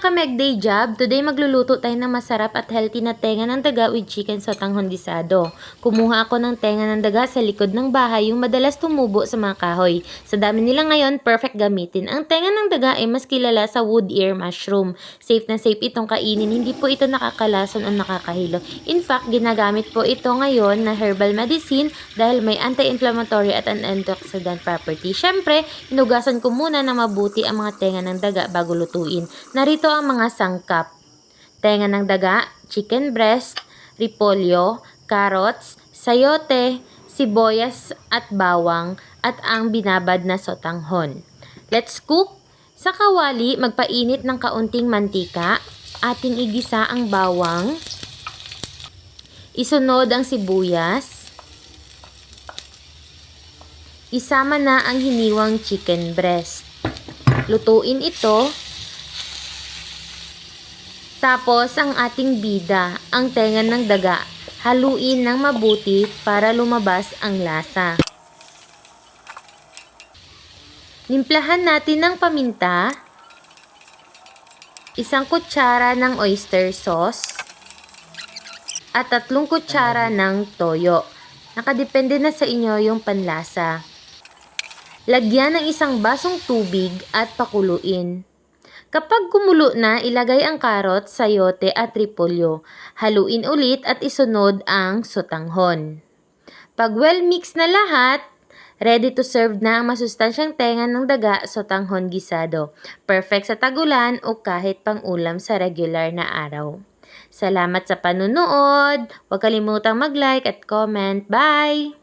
mga ka-Meg Day Job, today magluluto tayo ng masarap at healthy na tenga ng daga with chicken sa tanghondisado. Kumuha ako ng tenga ng daga sa likod ng bahay yung madalas tumubo sa mga kahoy. Sa dami nila ngayon, perfect gamitin. Ang tenga ng daga ay mas kilala sa wood ear mushroom. Safe na safe itong kainin, hindi po ito nakakalason o nakakahilo. In fact, ginagamit po ito ngayon na herbal medicine dahil may anti-inflammatory at an antioxidant property. Siyempre, hinugasan ko muna na mabuti ang mga tenga ng daga bago lutuin. Narito ang mga sangkap. Tenga ng daga, chicken breast, repolyo, carrots, sayote, sibuyas at bawang at ang binabad na sotanghon. Let's cook! Sa kawali, magpainit ng kaunting mantika. Ating igisa ang bawang. Isunod ang sibuyas. Isama na ang hiniwang chicken breast. Lutuin ito tapos, ang ating bida, ang tenga ng daga, haluin ng mabuti para lumabas ang lasa. Nimplahan natin ng paminta, isang kutsara ng oyster sauce, at tatlong kutsara ng toyo. Nakadepende na sa inyo yung panlasa. Lagyan ng isang basong tubig at pakuluin. Kapag kumulo na, ilagay ang karot, sayote at repolyo. Haluin ulit at isunod ang sotanghon. Pag well mixed na lahat, ready to serve na ang masustansyang tenga ng daga sotanghon gisado. Perfect sa tagulan o kahit pang ulam sa regular na araw. Salamat sa panunood. Huwag kalimutang mag-like at comment. Bye!